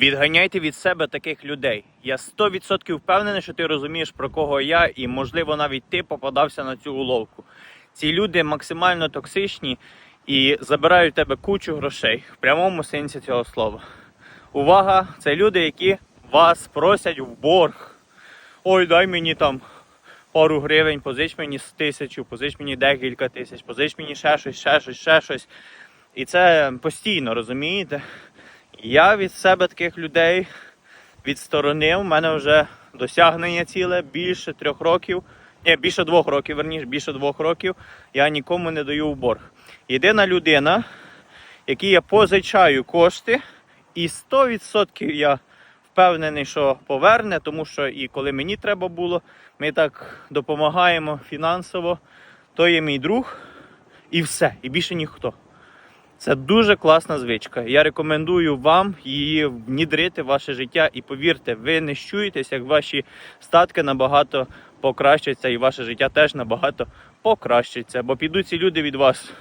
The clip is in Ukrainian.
Відганяйте від себе таких людей. Я 100% впевнений, що ти розумієш про кого я, і можливо навіть ти попадався на цю уловку. Ці люди максимально токсичні і забирають в тебе кучу грошей в прямому сенсі цього слова. Увага! Це люди, які вас просять в борг. Ой, дай мені там пару гривень, позич мені з тисячу, позич мені декілька тисяч, позич мені ще щось, ще щось, ще щось. І це постійно, розумієте? Я від себе таких людей відсторонив. У мене вже досягнення ціле більше трьох років. Ні, більше двох років, верніше, більше двох років я нікому не даю в борг. Єдина людина, якій я позичаю кошти, і 100% я впевнений, що поверне, тому що і коли мені треба було, ми так допомагаємо фінансово, то є мій друг, і все, і більше ніхто. Це дуже класна звичка. Я рекомендую вам її внідрити в ваше життя. І повірте, ви не щуєтесь, як ваші статки набагато покращаться, і ваше життя теж набагато покращиться. Бо підуть ці люди від вас